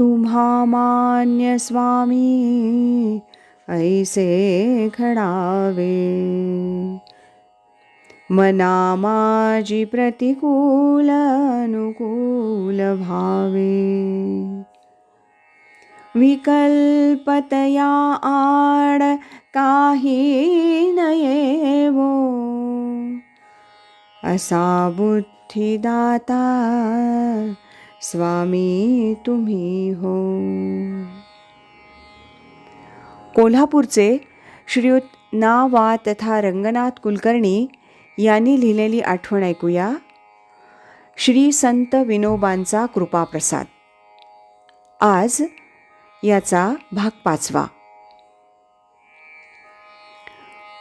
तुम्हा मान्य स्वामी ऐसे घडावे मना माझी प्रतिकूल अनुकूल भावे। विकल्पतया आड काही नयेवो। असा बुद्धिदाता स्वामी तुम्ही हो. कोल्हापूरचे श्रीयुत ना वा तथा रंगनाथ कुलकर्णी यांनी लिहिलेली आठवण ऐकूया. श्री संत विनोबांचा कृपाप्रसाद. आज याचा भाग पाचवा.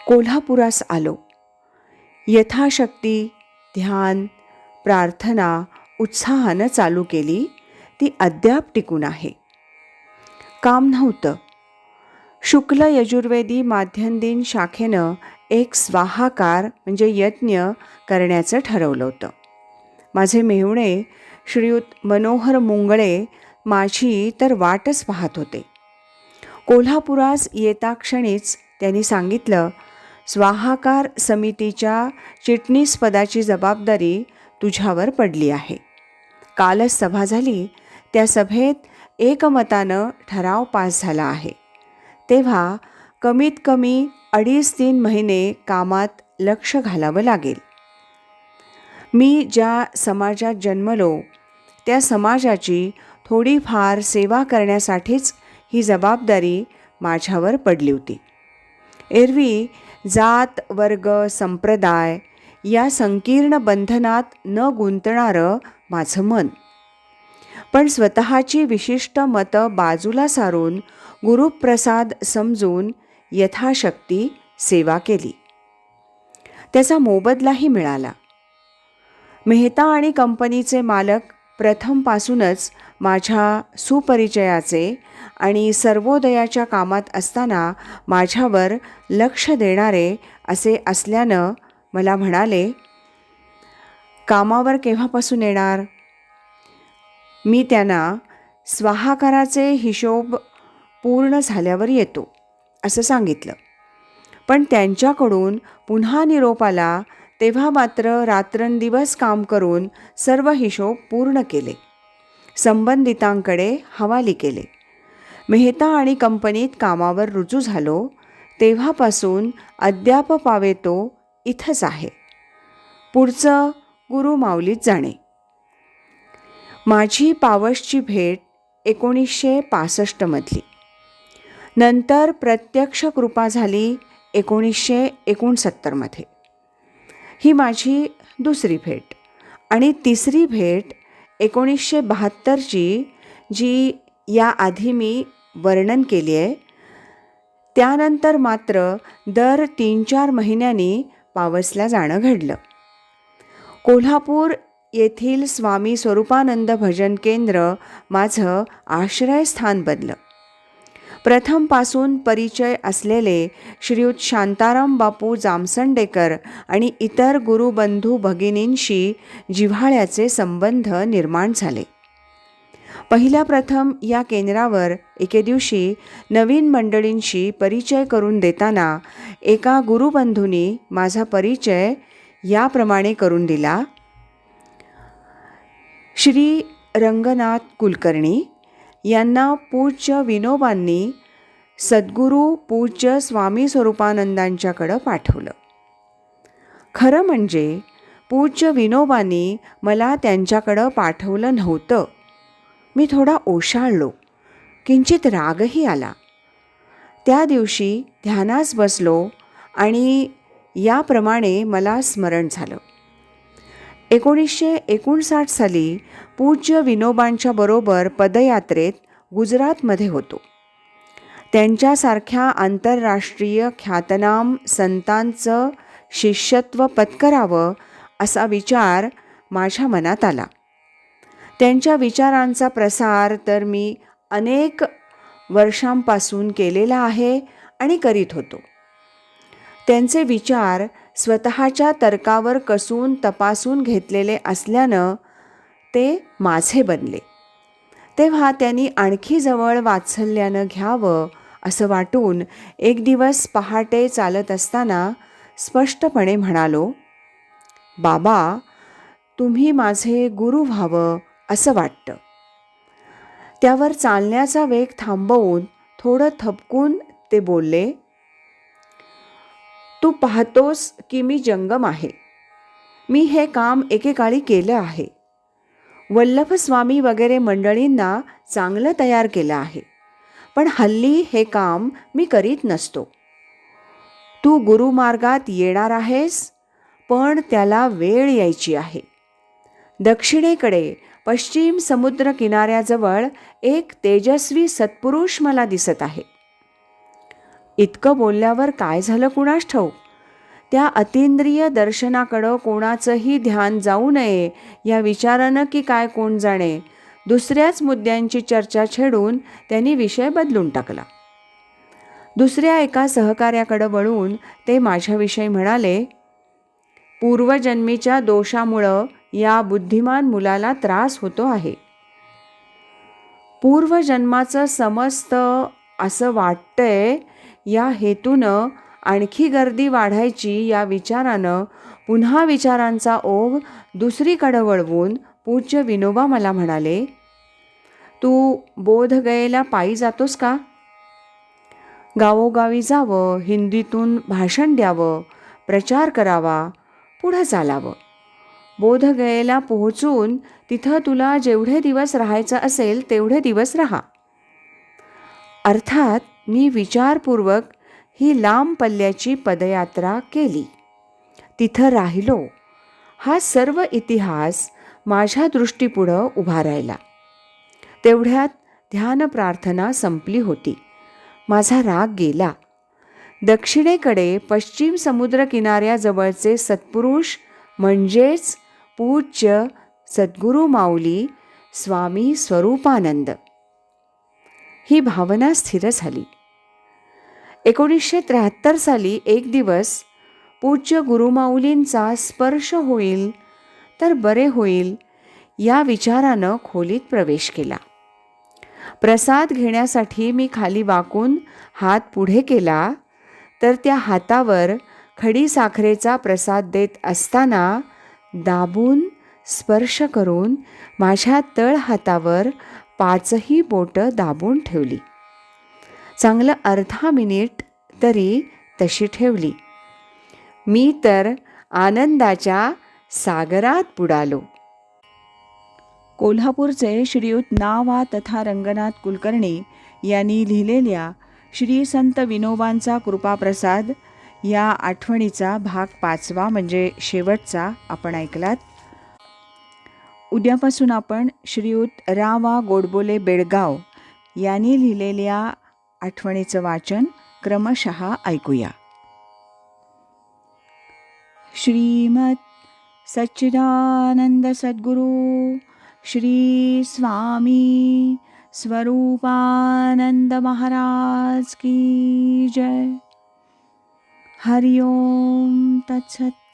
कोल्हापुरास आलो. यथाशक्ती ध्यान प्रार्थना उत्साहानं चालू केली ती अद्याप टिकून आहे. काम नव्हतं. शुक्ल यजुर्वेदी माध्यम दिन शाखेनं एक स्वाहाकार म्हणजे यज्ञ करण्याचं ठरवलं होतं. माझे मेहुणे श्रीयुत मनोहर मुंगळे माझी तर वाटच पाहत होते. कोल्हापुरास येता क्षणीच त्यांनी सांगितलं स्वाहाकार समितीच्या चिटणीसपदाची जबाबदारी तुझ्यावर पडली आहे. कालच सभा झाली. त्या सभेत एकमतानं ठराव पास झाला आहे. तेव्हा कमीत कमी अडीच तीन महिने कामात लक्ष घालावं लागेल. मी ज्या समाजात जन्मलो त्या समाजाची थोडीफार सेवा करण्यासाठीच ही जबाबदारी माझ्यावर पडली होती. एरवी जात वर्ग संप्रदाय या संकीर्ण बंधनात न गुंतणारं माझं मन. पण स्वतःची विशिष्ट मतं बाजूला सारून गुरुप्रसाद समजून यथाशक्ती सेवा केली. त्याचा मोबदलाही मिळाला. मेहता आणि कंपनीचे मालक प्रथमपासूनच माझ्या सुपरिचयाचे आणि सर्वोदयाच्या कामात असताना माझ्यावर लक्ष देणारे असे असल्यानं मला म्हणाले कामावर केव्हापासून येणार? मी त्यांना स्वाहाकाराचे हिशोब पूर्ण झाल्यावर येतो असं सांगितलं. पण त्यांच्याकडून पुन्हा निरोप आला तेव्हा मात्र रात्रंदिवस काम करून सर्व हिशोब पूर्ण केले. संबंधितांकडे हवाली केले. मेहता आणि कंपनीत कामावर रुजू झालो तेव्हापासून अद्याप पावेतो इथंच आहे. पुढचं गुरु माऊलीत जाणे. माझी पावसची भेट एकोणीसशे पासष्टमधली नंतर प्रत्यक्ष कृपा झाली एकोणीसशे एकोणसत्तरमध्ये ही माझी दुसरी भेट आणि तिसरी भेट एकोणीसशे बहात्तरची जी याआधी मी वर्णन केली आहे. त्यानंतर मात्र दर तीन चार महिन्यांनी पावसला जाणं घडलं. कोल्हापूर येथील स्वामी स्वरूपानंद भजन केंद्र माझं आश्रयस्थान बनलं. प्रथमपासून परिचय असलेले श्रीयुत शांताराम बापू जामसंडेकर आणि इतर गुरुबंधू भगिनींशी जिव्हाळ्याचे संबंध निर्माण झाले. पहिल्या प्रथम या केंद्रावर एके दिवशी नवीन मंडळींशी परिचय करून देताना एका गुरुबंधूंनी माझा परिचय याप्रमाणे करून दिला. श्री रंगनाथ कुलकर्णी यांना पूज्य विनोबांनी सद्गुरू पूज्य स्वामी स्वरूपानंदांच्याकडं पाठवलं. खरं म्हणजे पूज्य विनोबांनी मला त्यांच्याकडं पाठवलं नव्हतं. मी थोडा ओशाळलो. किंचित रागही आला. त्या दिवशी ध्यानास बसलो आणि याप्रमाणे मला स्मरण झालं. एकोणीसशे एकोणसाठ साली पूज्य विनोबांच्या बरोबर पदयात्रेत गुजरातमध्ये होतो. त्यांच्यासारख्या आंतरराष्ट्रीय ख्यातनाम संतांचं शिष्यत्व पत्करावं असा विचार माझ्या मनात आला. त्यांच्या विचारांचा प्रसार तर मी अनेक वर्षांपासून केलेला आहे आणि करीत होतो. त्यांचे विचार स्वतःच्या तर्कावर कसून तपासून घेतलेले असल्यानं ते माझे बनले. तेव्हा त्यांनी आणखी जवळ वात्सल्यानं घ्यावं असं वाटून एक दिवस पहाटे चालत असताना स्पष्टपणे म्हणालो बाबा तुम्ही माझे गुरु व्हावं असं वाटतं. त्यावर चालण्याचा वेग थांबवून थोडं थपकून ते बोलले तू पाहतोस की मी जंगम आहे. मी हे काम एकेकाळी केलं आहे. वल्लभ स्वामी वगैरे मंडळींना चांगलं तयार केलं आहे. पण हल्ली हे काम मी करीत नसतो. तू गुरुमार्गात येणार आहेस पण त्याला वेळ यायची आहे. दक्षिणेकडे पश्चिम समुद्र किनाऱ्याजवळ एक तेजस्वी सत्पुरुष मला दिसत आहे. इतकं बोलल्यावर काय झालं कुणास ठाऊक? त्या अतिंद्रिय दर्शनाकडं कोणाचंही ध्यान जाऊ नये या विचारानं की काय कोण जाणे दुसऱ्याच मुद्द्यांची चर्चा छेडून त्यांनी विषय बदलून टाकला. दुसऱ्या एका सहकार्याकडं वळून ते माझ्याविषयी म्हणाले पूर्वजन्मीच्या दोषामुळं या बुद्धिमान मुलाला त्रास होतो आहे. पूर्वजन्माचं समस्त असं वाटतंय या हेतूनं आणखी गर्दी वाढायची या विचारानं पुन्हा विचारांचा ओघ दुसरीकडं वळवून पूज्य विनोबा मला म्हणाले तू बोधगयेला पायी जातोस का? गावोगावी जावं हिंदीतून भाषण द्यावं प्रचार करावा पुढं चालावं. बोधगयेला पोहोचून तिथं तुला जेवढे दिवस राहायचं असेल तेवढे दिवस राहा. अर्थात मी विचारपूर्वक ही लांब पल्ल्याची पदयात्रा केली. तिथं राहिलो. हा सर्व इतिहास माझ्या दृष्टीपुढं उभा राहिला. तेवढ्यात ध्यान प्रार्थना संपली होती. माझा राग गेला. दक्षिणेकडे पश्चिम समुद्र किनाऱ्याजवळचे सत्पुरुष म्हणजेच पूज्य सद्गुरू माऊली स्वामी स्वरूपानंद. ही भावना स्थिर झाली. एकोणीसशे त्र्याहत्तर साली एक दिवस पूज्य गुरुमाऊलींचा स्पर्श होईल तर बरे होईल या विचारानं खोलीत प्रवेश केला. प्रसाद घेण्यासाठी मी खाली वाकून हात पुढे केला तर त्या हातावर खडी साखरेचा प्रसाद देत असताना दाबून स्पर्श करून माझ्या तळ हातावर पाचही बोटं दाबून ठेवली. चांगलं अर्धा मिनिट तरी तशी ठेवली. मी तर आनंदाच्या सागरात बुडालो. कोल्हापूरचे श्रीयुत नावा तथा रंगनाथ कुलकर्णी यांनी लिहिलेल्या श्री संत विनोबांचा कृपाप्रसाद या आठवणीचा भाग पाचवा म्हणजे शेवटचा आपण ऐकलात. उद्यापासून आपण श्रीयुत रावा गोडबोले बेळगाव यांनी लिहिलेल्या आठवणीचं वाचन क्रमशः ऐकूया. श्रीमत सच्चिदानंद सद्गुरू श्री स्वामी स्वरूपानंद महाराज की जय. हरिओम तत्सत